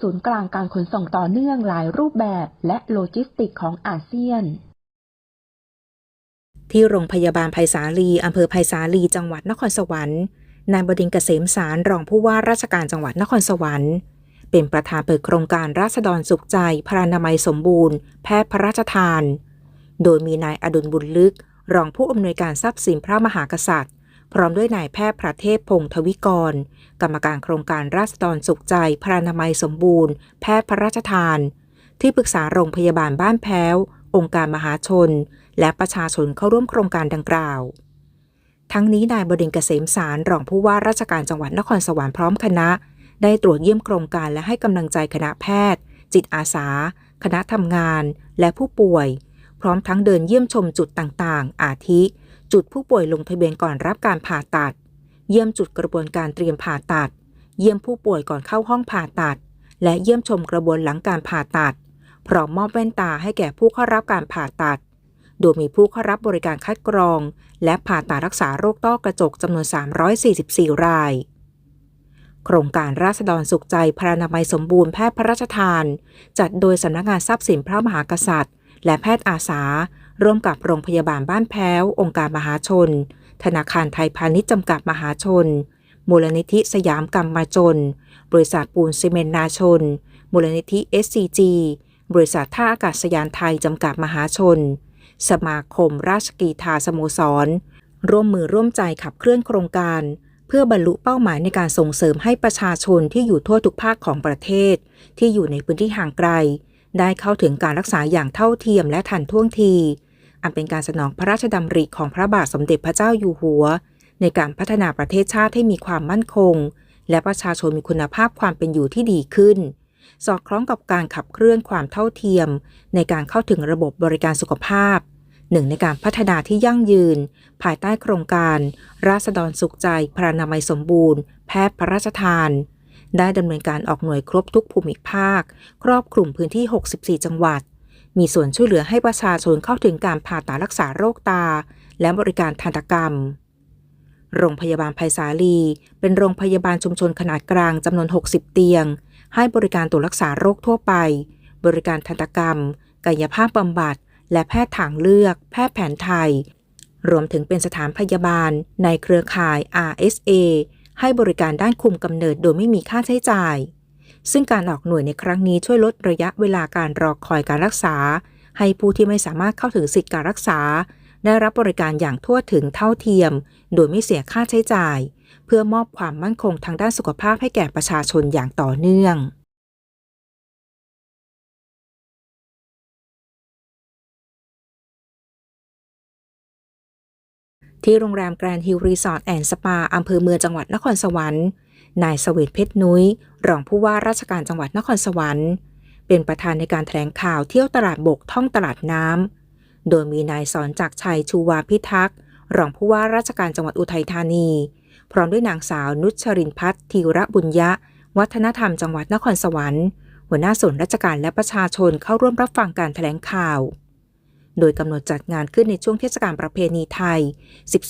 ศูนย์กลางการขนส่งต่อเนื่องหลายรูปแบบและโลจิสติกของอาเซียน ที่โรงพยาบาลไผ่สาลีอำเภอไผ่สาลีจังหวัดนครสวรรค์นายบดินทรเกษมสารรองผู้ว่าราชการจังหวัดนครสวรรค์ เป็นประธานเปิดโครงการราษฎรสุขใจ พรานามัยสมบูรณ์ แพทย์พระราชทาน โดยมีนายอดุลบุญลึก รองผู้อำนวยการทรัพย์สินพระมหากษัตริย์ พร้อมด้วยนายแพทย์ประเทศพงศ์ทวิกร กรรมการโครงการราษฎรสุขใจ พรานามัยสมบูรณ์ แพทย์พระราชทาน ที่ปรึกษาโรงพยาบาลบ้านแพ้ว องค์การมหาชน และประชาชนเข้าร่วมโครงการดังกล่าว ทั้งนี้นายบดินทร์เกษมสารรองผู้ว่าราชการจังหวัดนครสวรรค์พร้อมคณะ ได้ตรวจเยี่ยมโครงการและให้กำลังใจคณะแพทย์ จิตอาสา คณะทำงาน และผู้ป่วย พร้อมทั้งเดินเยี่ยมชมจุดต่างๆ อาทิ จุดผู้ป่วยลงทะเบียนก่อนรับการผ่าตัด เยี่ยมจุดกระบวนการเตรียมผ่าตัด เยี่ยมผู้ป่วยก่อนเข้าห้องผ่าตัด และเยี่ยมชมกระบวนหลังการผ่าตัด พร้อมมอบแว่นตาให้แก่ผู้เข้ารับการผ่าตัด โดยมีผู้เข้ารับบริการคัดกรอง และผ่าตัดรักษาโรคต้อกระจกจำนวน 344 ราย โครงการราษฎรสุขใจพรานามัยสมบูรณ์แพทย์พระราชทาน จัดโดยสำนักงานทรัพย์สินพระมหากษัตริย์ และแพทย์อาสา ร่วมกับโรงพยาบาลบ้านแพ้ว องค์การมหาชน ธนาคารไทยพาณิชย์จำกัดมหาชน มูลนิธิสยามกรรมมาจน บริษัทปูนซีเมนนาชน มูลนิธิ SCG บริษัทท่าอากาศยานไทยจำกัดมหาชน สมาคมราชกีฬาสโมสร ร่วมมือร่วมใจขับเคลื่อนโครงการ เพื่อบรรลุเป้าหมายในการส่งเสริมให้ประชาชนที่อยู่ทั่วทุกภาคของประเทศ ที่อยู่ในพื้นที่ห่างไกล ได้เข้าถึงการรักษาอย่างเท่าเทียมและทันท่วงที อันเป็นการสนองพระราชดำริของพระบาทสมเด็จพระเจ้าอยู่หัว ในการพัฒนาประเทศชาติให้มีความมั่นคง และประชาชนมีคุณภาพความเป็นอยู่ที่ดีขึ้น สอดคล้องกับการขับเคลื่อนความเท่าเทียม ในการเข้าถึงระบบบริการสุขภาพหนึ่งในการพัฒนาที่ยั่งยืน ภายใต้โครงการ ราษฎรสุขใจพรานามัยสมบูรณ์ แพทย์พระราชทาน ได้ดำเนินการออกหน่วยครบทุกภูมิภาค ครอบคลุมพื้นที่ 64 จังหวัด มีส่วนช่วยเหลือให้ประชาชนเข้าถึงการผ่าตัดรักษาโรคตา และบริการทันตกรรม โรงพยาบาลไผ่สาลี เป็นโรงพยาบาลชุมชนขนาดกลางจำนวน 60 เตียง ให้บริการตรวจรักษาโรคทั่วไป บริการทันตกรรม กายภาพบำบัด และแพทย์ทางเลือก แพทย์แผนไทย รวมถึงเป็นสถานพยาบาล ในเครือข่าย RSA ให้บริการด้านคุมกำเนิดโดยไม่มีค่าใช้จ่าย ซึ่งการออกหน่วยในครั้งนี้ช่วยลดระยะเวลาการรอคอยการรักษา ให้ผู้ที่ไม่สามารถเข้าถึงสิทธิการรักษา ได้รับบริการอย่างทั่วถึงเท่าเทียม โดยไม่เสียค่าใช้จ่าย เพื่อมอบความมั่นคงทางด้านสุขภาพให้แก่ประชาชนอย่างต่อเนื่องที่โรงแรมแกรนด์ฮิลล์รีสอร์ทแอนด์สปาอำเภอเมืองจังหวัดนครสวรรค์ นายสเวตเพชรนุ้ย รองผู้ว่าราชการจังหวัดนครสวรรค์ เป็นประธานในการแถลงข่าวเที่ยวตลาดบกท่องตลาดน้ำ โดยมีนายสอนจักชัยชูวาพิทักษ์ รองผู้ว่าราชการจังหวัดอุทัยธานี พร้อมด้วยนางสาวนุชรินพัฒน์ธีระบุญยะ วัฒนธรรมจังหวัดนครสวรรค์ หัวหน้าส่วนราชการและประชาชนเข้าร่วมรับฟังการแถลงข่าว โดยกำหนดจัดงานขึ้นในช่วงเทศกาลประเพณีไทย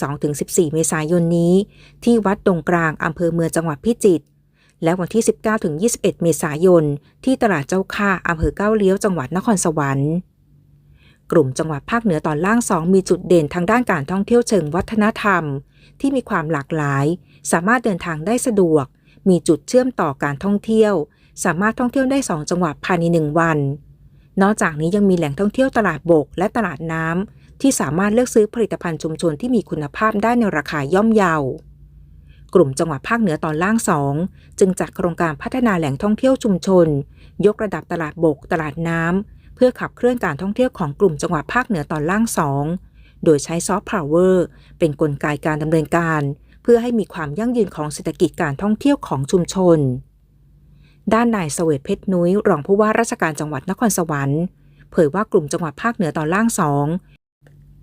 12-14 เมษายนนี้ ที่วัดดงกลางอำเภอเมืองจังหวัดพิจิตร และวันที่ 19-21 เมษายน ที่ตลาดเจ้าค่าอำเภอเก้าเลี้ยวจังหวัดนครสวรรค์ กลุ่มจังหวัดภาคเหนือตอนล่างสองมีจุดเด่นทางด้านการท่องเที่ยวเชิงวัฒนธรรม ที่มีความหลากหลาย สามารถเดินทางได้สะดวก มีจุดเชื่อมต่อการท่องเที่ยว สามารถท่องเที่ยวได้ 2 จังหวัดภายใน 1 วัน นอกจากนี้ยังมีแหล่งท่องเที่ยวตลาดบกและตลาดน้ำที่สามารถเลือกซื้อผลิตภัณฑ์ชุมชนที่มีคุณภาพได้ในราคาย่อมเยา กลุ่มจังหวัดภาคเหนือตอนล่างสองจึงจัดโครงการพัฒนาแหล่งท่องเที่ยวชุมชน ยกระดับตลาดบก ตลาดน้ำเพื่อขับเคลื่อนการท่องเที่ยวของกลุ่มจังหวัดภาคเหนือตอนล่างสองโดยใช้ซอฟต์พาวเวอร์เป็นนกลไกการดำเนินการ เพื่อให้มีความยั่งยืนของเศรษฐกิจการท่องเที่ยวของชุมชน ด้านนายเสวตเพชรนุ้ย รองผู้ว่าราชการจังหวัดนครสวรรค์ เผยว่ากลุ่มจังหวัดภาคเหนือตอนล่างสอง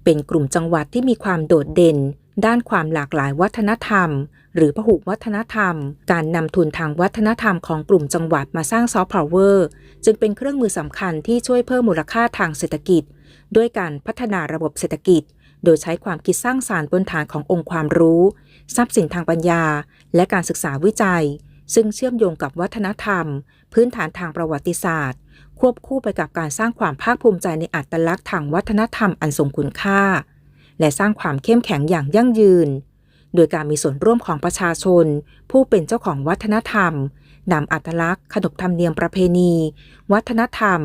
เป็นกลุ่มจังหวัดที่มีความโดดเด่น ด้านความหลากหลายวัฒนธรรม หรือพหุวัฒนธรรม การนำทุนทางวัฒนธรรมของกลุ่มจังหวัดมาสร้างซอฟต์พาวเวอร์จึงเป็นเครื่องมือสำคัญที่ช่วยเพิ่มมูลค่าทางเศรษฐกิจ ด้วยการพัฒนาระบบเศรษฐกิจ โดยใช้ความคิดสร้างสารรค์บนฐานขององค์ความรู้ ทรัพย์สินทางปัญญา และการศึกษาวิจัย ซึ่งเชื่อมโยงกับวัฒนธรรม พื้นฐานทางประวัติศาสตร์ ควบคู่ไปกับการสร้างความภาคภูมิใจในอัตลักษณ์ทางวัฒนธรรมอันทรงคุณค่า และสร้างความเข้มแข็งอย่างยั่งยืน โดยการมีส่วนร่วมของประชาชน ผู้เป็นเจ้าของวัฒนธรรมนำอัตลักษณ์ขนบธรรมเนียมประเพณี วัฒนธรรม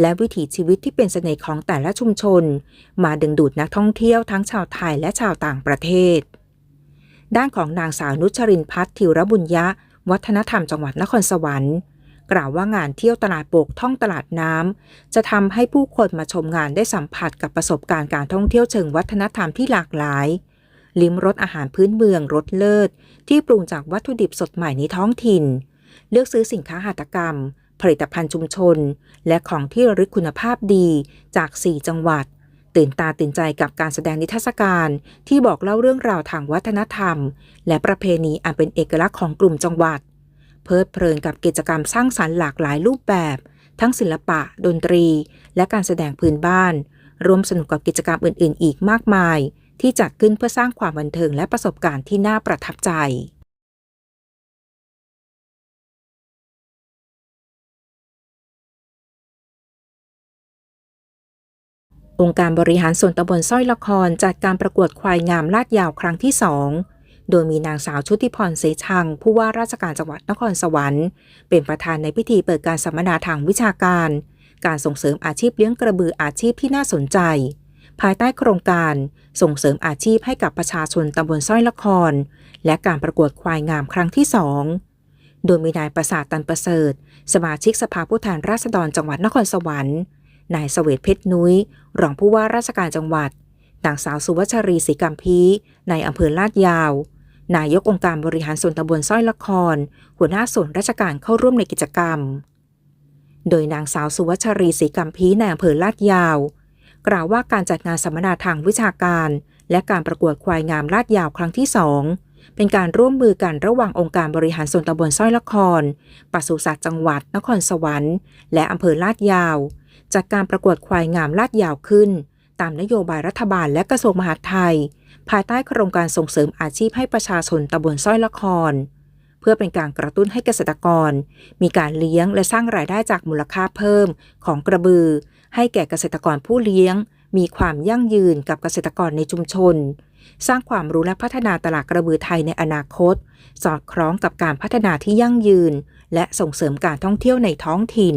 และวิถีชีวิตที่เป็นเสน่ห์ของแต่ละชุมชน มาดึงดูดนักท่องเที่ยวทั้งชาวไทยและชาวต่างประเทศ ด้านของนางสาวนุชรินพัฒน์ธิรบุญยะ วัฒนธรรมจังหวัดนครสวรรค์ กล่าวว่างานเที่ยวตลาดโบกท่องตลาดน้ำจะทำให้ผู้คนมาชมงานได้สัมผัสกับประสบการณ์การท่องเที่ยวเชิงวัฒนธรรมที่หลากหลาย ลิ้มรสอาหารพื้นเมืองรสเลิศ ที่ปรุงจากวัตถุดิบสดใหม่ในท้องถิ่น เลือกซื้อสินค้าหัตถกรรม ผลิตภัณฑ์ชุมชน และของที่ระลึกคุณภาพดีจาก 4 จังหวัด ตื่นตาตื่นใจกับการแสดงนิทรรศการ ที่บอกเล่าเรื่องราวทางวัฒนธรรม และประเพณีอันเป็นเอกลักษณ์ของกลุ่มจังหวัด เพลิดเพลินกับกิจกรรมสร้างสรรค์หลากหลายรูปแบบ ทั้งศิลปะ ดนตรี และการแสดงพื้นบ้านร่วมสนุกกับกิจกรรมอื่น ๆ อีกมากมาย ที่จัดขึ้นเพื่อสร้างความบันเทิงและประสบการณ์ที่น่าประทับใจ องค์การบริหารส่วนตำบลสร้อยละครจัดการประกวดควายงามลาดยาวครั้งที่สองโดยมีนางสาวชุติพรเสชัง ผู้ว่าราชการจังหวัดนครสวรรค์ เป็นประธานในพิธีเปิดการสัมมนาทางวิชาการ การส่งเสริมอาชีพเลี้ยงกระบืออาชีพที่น่าสนใจ ภายใต้โครงการส่งเสริมอาชีพให้กับประชาชนตำบลสร้อยละคร และการประกวดควายงามครั้งที่สองโดยมีนายประสาทตันประเสริฐ สมาชิกสภาผู้แทนราษฎรจังหวัดนครสวรรค์ นายเสวตเพชรนุ้ย รองผู้ว่าราชการจังหวัด นางสาวสุวัชรีศรีกัมพีในอำเภอลาดยาว นายกองค์การบริหารส่วนตำบลสร้อยละคร หัวหน้าส่วนราชการเข้าร่วมในกิจกรรม โดยนางสาวสุวัชรีศรีกัมพีในอำเภอลาดยาว กล่าวว่าการจัดงานสัมมนาทางวิชาการ และการประกวดควายงามลาดยาวครั้งที่สองเป็นการร่วมมือกันระหว่างองค์การบริหารส่วนตำบลสร้อยละครปศุสัตว์จังหวัด นครสวรรค์ และอำเภอลาดยาว จัดการประกวดควายงามลาดยาวขึ้น ตามนโยบายรัฐบาลและกระทรวงมหาดไทย ภายใต้โครงการส่งเสริมอาชีพให้ประชาชนตำบลสร้อยละคร เพื่อเป็นการกระตุ้นให้เกษตรกร มีการเลี้ยงและสร้างรายได้จากมูลค่าเพิ่ม ของกระบือ ให้แก่เกษตรกรผู้เลี้ยง มีความยั่งยืนกับเกษตรกรในชุมชน สร้างความรู้และพัฒนาตลาดกระบือไทยในอนาคต สอดคล้องกับการพัฒนาที่ยั่งยืน และส่งเสริมการท่องเที่ยวในท้องถิ่น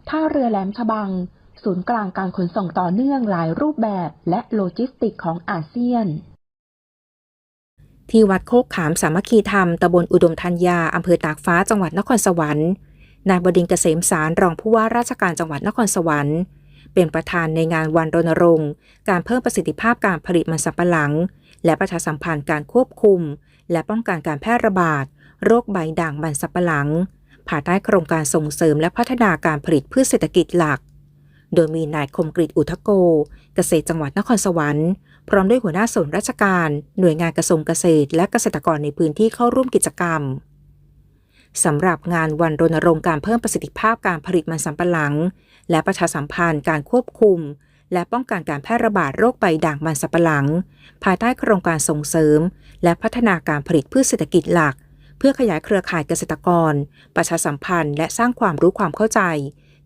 ท่าเรือแหลมฉบัง ศูนย์กลางการขนส่งต่อเนื่องหลายรูปแบบและโลจิสติกของอาเซียน ที่วัดโคกขามสามัคคีธรรมตำบลอุดมธัญญาอำเภอตากฟ้าจังหวัดนครสวรรค์นายบดินทร์เกษมสารรองผู้ว่าราชการจังหวัดนครสวรรค์ เป็นประธานในงานวันรณรงค์ การเพิ่มประสิทธิภาพการผลิตมันสำปะหลัง และประชาสัมพันธ์การควบคุม และป้องกันการแพร่ระบาด โรคใบด่างมันสำปะหลัง ภายใต้โครงการส่งเสริมและพัฒนาการผลิตพืชเศรษฐกิจหลัก โดยมีนายคมกริตอุทโก เกษตรจังหวัดนครสวรรค์ พร้อมด้วยหัวหน้าส่วนราชการ หน่วยงานกระทรวงเกษตร และเกษตรกรในพื้นที่เข้าร่วมกิจกรรมสำหรับงานวันรณรงค์การเพิ่มประสิทธิภาพการผลิตมันสำปะหลัง และประชาสัมพันธ์การควบคุม และป้องกันการแพร่ระบาดโรคใบด่างมันสำปะหลัง ภายใต้โครงการส่งเสริม และพัฒนาการผลิตพืชเศรษฐกิจหลัก เพื่อขยายเครือข่ายเกษตรกร ประชาสัมพันธ์ และสร้างความรู้ความเข้าใจ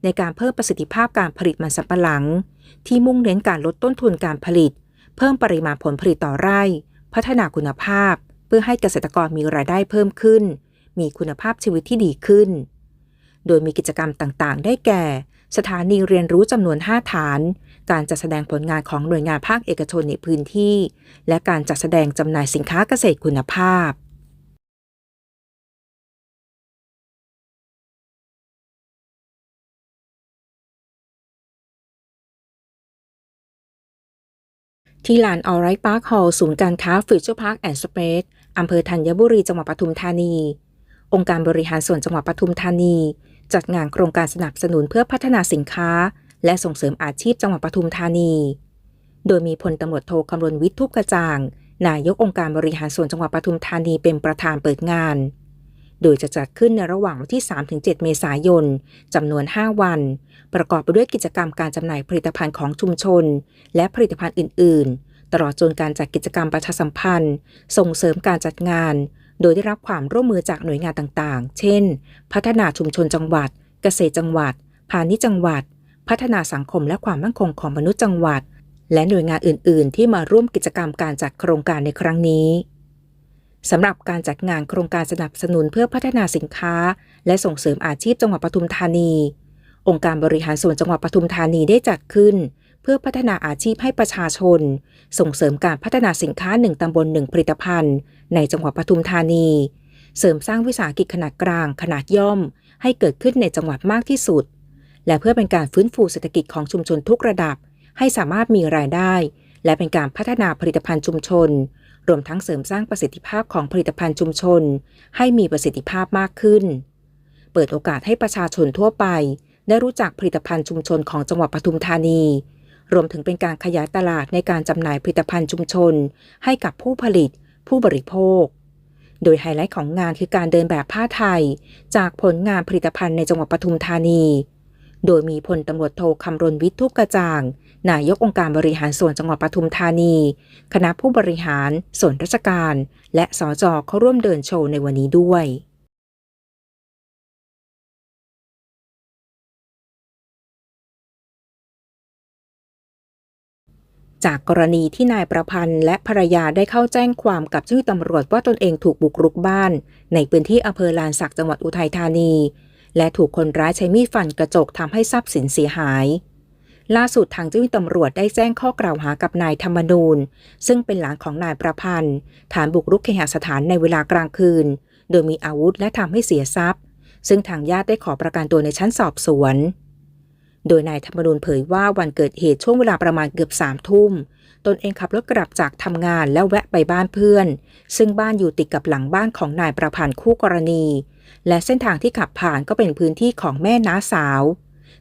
ในในการเพิ่มประสิทธิภาพการผลิตมันสำปะหลัง ที่มุ่งเน้นการลดต้นทุนการผลิต เพิ่มปริมาณผลผลิตต่อไร่ พัฒนาคุณภาพ เพื่อให้เกษตรกรมีรายได้เพิ่มขึ้น มีคุณภาพชีวิตที่ดีขึ้น โดยมีกิจกรรมต่างๆ ได้แก่ สถานีเรียนรู้จำนวน 5 ฐาน การจัดแสดงผลงานของหน่วยงานภาคเอกชนในพื้นที่ และการจัดแสดงจำหน่ายสินค้าเกษตรคุณภาพ ที่ลานออไรพาร์คฮอลล์ศูนย์การค้าฟิวเจอร์พาร์คแอนด์สเปซอำเภอธัญบุรีจังหวัดปทุมธานี องค์การบริหารส่วนจังหวัดปทุมธานี จัดงานโครงการสนับสนุนเพื่อพัฒนาสินค้า และส่งเสริมอาชีพจังหวัดปทุมธานี โดยมีพลตำรวจโทคำรณวิทย์ทุกกระจ่าง นายกองค์การบริหารส่วนจังหวัดปทุมธานีเป็นประธานเปิดงาน โดยจะจัดขึ้นในระหว่างวันที่ 3-7 เมษายน จำนวน 5 วัน ประกอบไปด้วยกิจกรรมการจำหน่ายผลิตภัณฑ์ของชุมชน และผลิตภัณฑ์อื่น ๆ ตลอดจนการจัดกิจกรรมประชาสัมพันธ์ ส่งเสริมการจัดงาน โดยได้รับความร่วมมือจากหน่วยงานต่าง ๆ เช่น พัฒนาชุมชนจังหวัด เกษตรจังหวัด พาณิชย์จังหวัด พัฒนาสังคมและความมั่นคงของมนุษย์จังหวัด และหน่วยงานอื่น ๆ ที่มาร่วมกิจกรรมการจัดโครงการในครั้งนี้ สำหรับการจัดงานโครงการสนับสนุนเพื่อพัฒนาสินค้า และส่งเสริมอาชีพจังหวัดปทุมธานี องค์การบริหารส่วนจังหวัดปทุมธานีได้จัดขึ้น เพื่อพัฒนาอาชีพให้ประชาชน ส่งเสริมการพัฒนาสินค้าหนึ่งตำบลหนึ่งผลิตภัณฑ์ ในจังหวัดปทุมธานี เสริมสร้างวิสาหกิจขนาดกลาง ขนาดย่อม ให้เกิดขึ้นในจังหวัดมากที่สุด และเพื่อเป็นการฟื้นฟูเศรษฐกิจของชุมชนทุกระดับ ให้สามารถมีรายได้ และเป็นการพัฒนาผลิตภัณฑ์ชุมชน รวมทั้งเสริมสร้างประสิทธิภาพของผลิตภัณฑ์ชุมชน ให้มีประสิทธิภาพมากขึ้น เปิดโอกาสให้ประชาชนทั่วไป ได้รู้จักผลิตภัณฑ์ชุมชนของจังหวัดปทุมธานี รวมถึงเป็นการขยายตลาดในการจำหน่ายผลิตภัณฑ์ชุมชน ให้กับผู้ผลิต ผู้บริโภค โดยไฮไลท์ของงานคือการเดินแบบผ้าไทย จากผลงานผลิตภัณฑ์ในจังหวัดปทุมธานี โดยมีพลตำรวจโทคำรณวิทย์ทุกกระจ่าง นายกองค์การบริหารส่วนจังหวัดปทุมธานี คณะผู้บริหาร ส่วนราชการ และสจเข้าร่วมเดินโชว์ในวันนี้ด้วยจากกรณีที่นายประพันธ์และภรรยาได้เข้าแจ้งความกับเจ้าหน้าที่ตำรวจว่าตนเองถูกบุกรุกบ้าน ในพื้นที่อำเภอลานสักจังหวัดอุทัยธานี และถูกคนร้ายใช้มีดฟันกระจกทำให้ทรัพย์สินเสียหาย ล่าสุดทางเจ้าหน้าที่ตำรวจได้แจ้งข้อกล่าวหากับนายธรรมนูญ ซึ่งเป็นหลานของนายประพันธ์ ฐานบุกรุกเคหสถานในเวลากลางคืน โดยมีอาวุธและทำให้เสียทรัพย์ ซึ่งทางญาติได้ขอประกันตัวในชั้นสอบสวน โดยนายธรรมนูญเผยว่าวันเกิดเหตุช่วงเวลาประมาณเกือบสามทุ่ม ตนเองขับรถกลับจากทำงานแล้วแวะไปบ้านเพื่อน ซึ่งบ้านอยู่ติดกับหลังบ้านของนายประพันธ์คู่กรณี และเส้นทางที่ขับผ่านก็เป็นพื้นที่ของแม่น้าสาว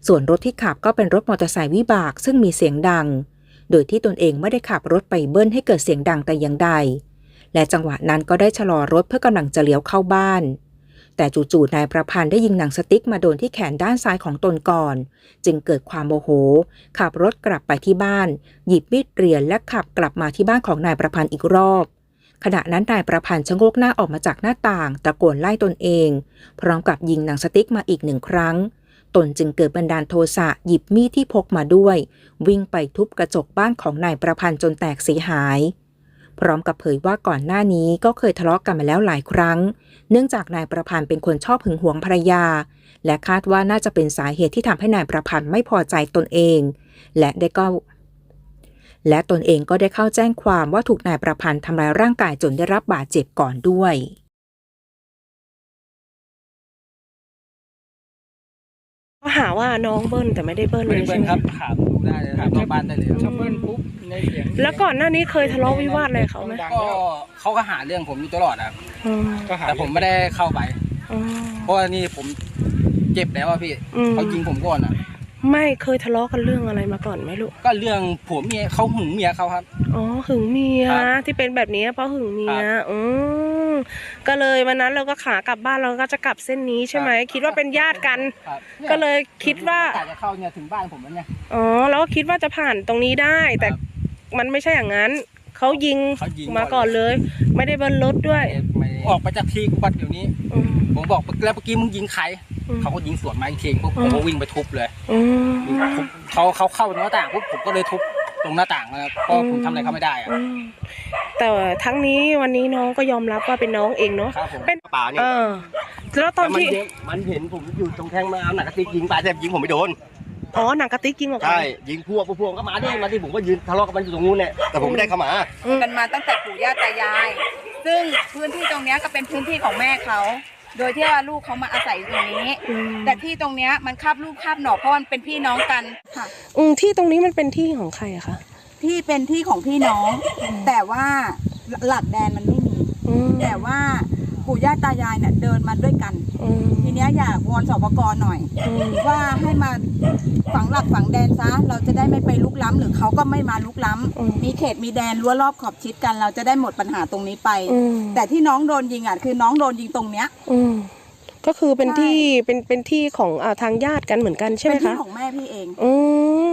ส่วนรถที่ขับก็เป็นรถมอเตอร์ไซค์วิบากซึ่งมีเสียงดัง โดยที่ตนเองไม่ได้ขับรถไปเบิ้ลให้เกิดเสียงดังแต่อย่างใด และจังหวะนั้นก็ได้ชะลอรถเพื่อกำลังจะเลี้ยวเข้าบ้าน แต่จู่ๆนายประพันธ์ได้ยิงหนังสติ๊กมาโดนที่แขนด้านซ้ายของตนก่อน จึงเกิดความโมโห ขับรถกลับไปที่บ้าน หยิบมีดเรียนและขับกลับมาที่บ้านของนายประพันธ์อีกรอบ ขณะนั้นนายประพันธ์ชะโงกหน้าออกมาจากหน้าต่าง ตะโกนไล่ตนเอง พร้อมกับยิงหนังสติ๊กมาอีกหนึ่งครั้ง ตนจึงเกิดบันดาลโทสะหยิบมีดที่พกมาด้วย วิ่งไปทุบกระจกบ้านของนายประพันธ์จนแตกเสียหาย พร้อมกับเผยว่าก่อนหน้านี้ก็เคยทะเลาะกันมาแล้วหลายครั้ง เนื่องจากนายประพันธ์เป็นคนชอบหึงหวงภรรยา และคาดว่าน่าจะเป็นสาเหตุที่ทำให้นายประพันธ์ไม่พอใจตนเอง และได้ก็ และตนเองก็ได้เข้าแจ้งความว่าถูกนายประพันธ์ทำร้ายร่างกายจนได้รับบาดเจ็บก่อนด้วยก็หาว่าน้องเบิ้ลแต่ไม่ได้เบิ้ลไม่เลยได้เบิ้ใช่ลไหมครับถามดูได้เลยถามนอกบ้านได้เลยถ้าเบิ้ลปุ๊บในเสียง แล้วก่อนหน้านี้เคยทะเลาะวิวาทอะไรเขาไหมดังก็แล้วเขาก็หาเรื่องผมอยู่ตลอดอะอืมก็หาแต่ผมไม่ได้เข้าไป อืมเพราะว่านี่ผมเจ็บแล้วอะพี่อืมเขายิงผมก่อนอะไม่เคยทะเลาะกันเรื่องอะไรมาก่อนไหมลูก ก็เรื่องผัวเมียเขาหึงเมียเขาครับ อ๋อหึงเมียครับที่เป็นแบบนี้เพราะหึงเมียครับอืมก็เลยวันนั้นเราก็ขากลับบ้านเราก็จะกลับเส้นนี้ใช่ไหม ครับ คิดว่าเป็นญาติกัน ครับนี่ก็เลยคิดว่ากะจะเข้าเนี่ยถึงบ้านผมแล้วเนี่ย อ๋อเราก็คิดว่าจะผ่านตรงนี้ได้ แต่ครับ มันไม่ใช่อย่างนั้น เขายิงเขายิง มาก่อนเลย ไม่ได้เบิ้ลรถด้วย ไม่ออกไปจากที่กูบัดเดี๋ยวนี้ อืม ผมบอกแล้วเมื่อกี้มึงยิงใครอืม เขาก็ยิงสวนมาอีกทีปุ๊บอืผมมก็วิ่งไปทุบเลยอืมทุบเขาเขาเข้าหน้าต่างปุ๊บผมก็เลยทุบตรงหน้าต่างนะครับเพราะอืมผมทำอะไรเขาไม่ได้อะอืมแต่ทั้งนี้วันนี้น้องก็ยอมรับว่าเป็นน้องเองเนาะ ครับผมเป็นป่าเนี่ยเออ แล้วตอนแต่มันที่เห็นมันเห็นผมอยู่ตรงแท่งมาเอาหนังกระติกยิงปลาแต่ยิงผมไม่โดน อ๋อหนังกระติกยิงออกไปใช่ยิงพวกพวกพวกก็มาดิมาดิผมก็ยืนทะเลาะกับมันอยู่ตรงนู้นเนี่ยแต่ผมไม่ได้เข้ามากันมาตั้งแต่ปู่ย่าตายาย ซึ่งพื้นที่ตรงเนี้ยก็เป็นพื้นที่ของแม่เขาโดยที่ว่าลูกเขามาอาศัยอยู่ตรงนี้อืมแต่ที่ตรงเนี้ยมันคาบลูกคาบหนอกเพราะมันเป็นพี่น้องกันค่ะอืมที่ตรงนี้มันเป็นที่ของใครอะคะที่เป็นที่ของพี่น้อง แต่ว่าหลักแดนมันไม่มีอืมแต่ว่า ปู่ย่าตายายเนี่ยเดินมาด้วยกัน อืม ทีเนี้ยอยากวอนสปกหน่อย อืม ว่าให้มาฝังหลักฝังแดนซะเราจะได้ไม่ไปลุกล้ำหรือเขาก็ไม่มาลุกล้ำมีเขตมีแดนรั้วรอบขอบชิดกัน เราจะได้หมดปัญหาตรงนี้ไป อืมแต่ที่น้องโดนยิงอะคือน้องโดนยิงตรงเนี้ย อืมก็คือเป็นใช่ ที่เป็นเป็นที่ของอ่าทางญาติกันเหมือนกันใช่ไหมเป็นที่คะของแม่พี่เอง อืม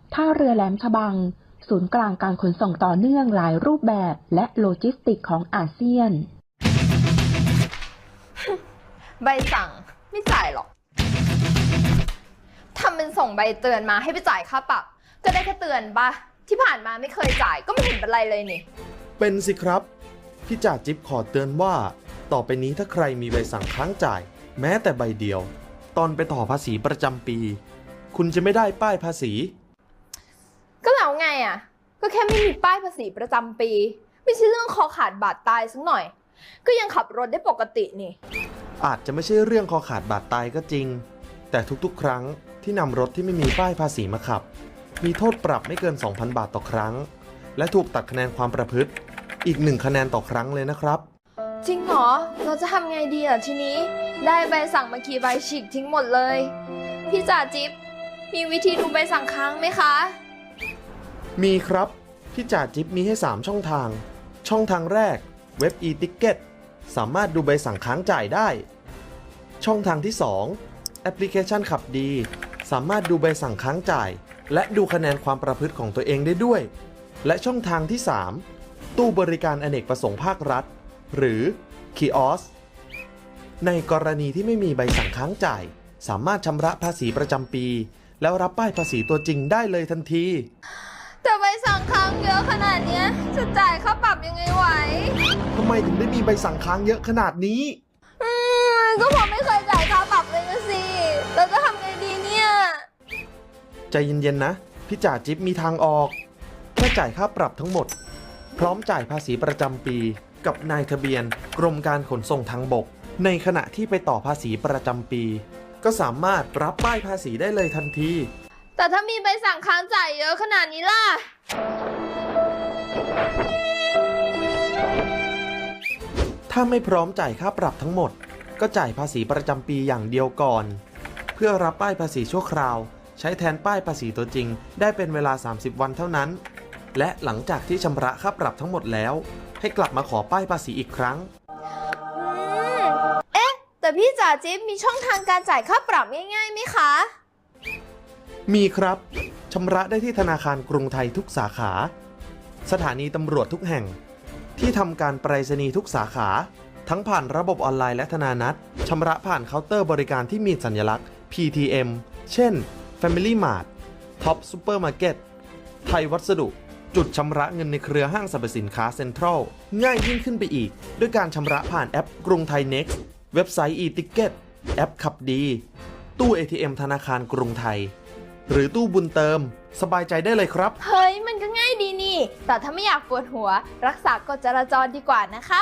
ท่าเรือแหลมฉบัง ศูนย์กลางการขนส่งต่อเนื่องหลายรูปแบบและโลจิสติกของอาเซียน ใบสั่งไม่จ่ายหรอกทำเป็นส่งใบเตือนมาให้ไปจ่ายค่าปรับ ก็ได้แค่เตือนปะที่ผ่านมาไม่เคยจ่ายก็ไม่เห็นเป็นไรเลยนี่ เป็นสิครับ พี่จ่าจิ๊บขอเตือนว่า ต่อไปนี้ถ้าใครมีใบสั่งค้างจ่าย แม้แต่ใบเดียว ตอนไปต่อภาษีประจำปี คุณจะไม่ได้ป้ายภาษี ก็แล้วไงอะ ก็แค่ไม่มีป้ายภาษีประจำปี ไม่ใช่เรื่องคอขาดบาดตายสักหน่อย ก็ยังขับรถได้ปกตินี่ อาจจะไม่ใช่เรื่องคอขาดบาดตายก็จริง แต่ทุกๆ ครั้งที่นำรถที่ไม่มีป้ายภาษีมาขับ มีโทษปรับไม่เกิน 2,000 บาทต่อครั้ง และถูกตัดคะแนนความประพฤติ อีกหนึ่งคะแนนต่อครั้งเลยนะครับ จริงเหรอ เราจะทำไงดีอะทีนี้ ได้ใบสั่งมากี่ใบฉีกทิ้งหมดเลย พี่จ่าจิ๊บมีวิธีดูใบสั่งค้างไหมคะ มีครับพี่จ่าจิ๊บมีให้ 3 ช่องทาง ช่องทางแรกเว็บ e-ticket สามารถดูใบสั่งค้างจ่ายได้ ช่องทางที่ 2 แอปพลิเคชันขับดี สามารถดูใบสั่งค้างจ่าย และดูคะแนนความประพฤติของตัวเองได้ด้วย และช่องทางที่ 3 ตู้บริการอเนกประสงค์ภาครัฐ หรือ Kiosk ในกรณีที่ไม่มีใบสั่งค้างจ่าย สามารถชำระภาษีประจำปี แล้วรับป้ายภาษีตัวจริงได้เลยทันที แต่ใบสั่งค้างเยอะขนาดเนี้ยจะจ่ายค่าปรับยังไงไหว ทำไมถึงได้มีใบสั่งค้างเยอะขนาดนี้ อืมก็ผมไม่เคยจ่ายค่าปรับเลยนะสิเราจะทำไงดีเนี่ย ใจเย็นๆนะ พี่จ่าจิ๊บมีทางออก แค่จ่ายค่าปรับทั้งหมด พร้อมจ่ายภาษีประจำปี กับนายทะเบียน กรมการขนส่งทางบก ในขณะที่ไปต่อภาษีประจำปี ก็สามารถรับป้ายภาษีได้เลยทันที แต่ถ้ามีใบสั่งค้างจ่ายเยอะขนาดนี้ล่ะ ถ้าไม่พร้อมจ่ายค่าปรับทั้งหมด ก็จ่ายภาษีประจำปีอย่างเดียวก่อน เพื่อรับป้ายภาษีชั่วคราว ใช้แทนป้ายภาษีตัวจริง ได้เป็นเวลา 30 วันเท่านั้น และหลังจากที่ชำระค่าปรับทั้งหมดแล้ว ให้กลับมาขอป้ายภาษีอีกครั้งอืมเอ๊ะ แต่พี่จ่าจิ๊บมีช่องทางการจ่ายค่าปรับง่ายๆไหมคะ มีครับชำระได้ที่ธนาคารกรุงไทยทุกสาขา สถานีตำรวจทุกแห่ง ที่ทำการไปรษณีย์ทุกสาขา ทั้งผ่านระบบออนไลน์และธนานัตชำระผ่านเคาน์เตอร์บริการที่มีสัญลักษณ์ PTM เช่น Family Mart Top Supermarket ไทยวัสดุ จุดชำระเงินในเครือห้างสรรพสินค้าเซ็นทรัลง่ายยิ่งขึ้นไปอีก ด้วยการชำระผ่านแอปกรุงไทย Next เว็บไซต์ e-ticket แอปขับดี ตู้ ATM ธนาคารกรุงไทย หรือตู้บุญเติม สบายใจได้เลยครับ เฮ้ย มันก็ง่ายดีนี่ แต่ถ้าไม่อยากปวดหัว รักษากฎจราจรดีกว่านะคะ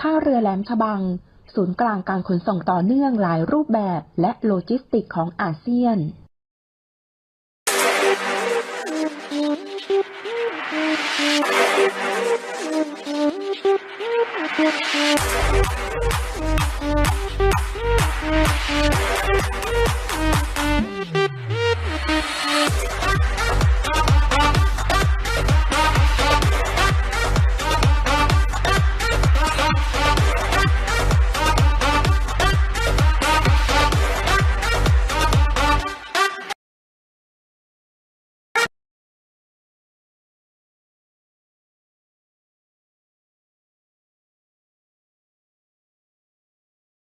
ท่าเรือแหลมฉบัง ศูนย์กลางการขนส่งต่อเนื่องหลายรูปแบบและโลจิสติกของอาเซียน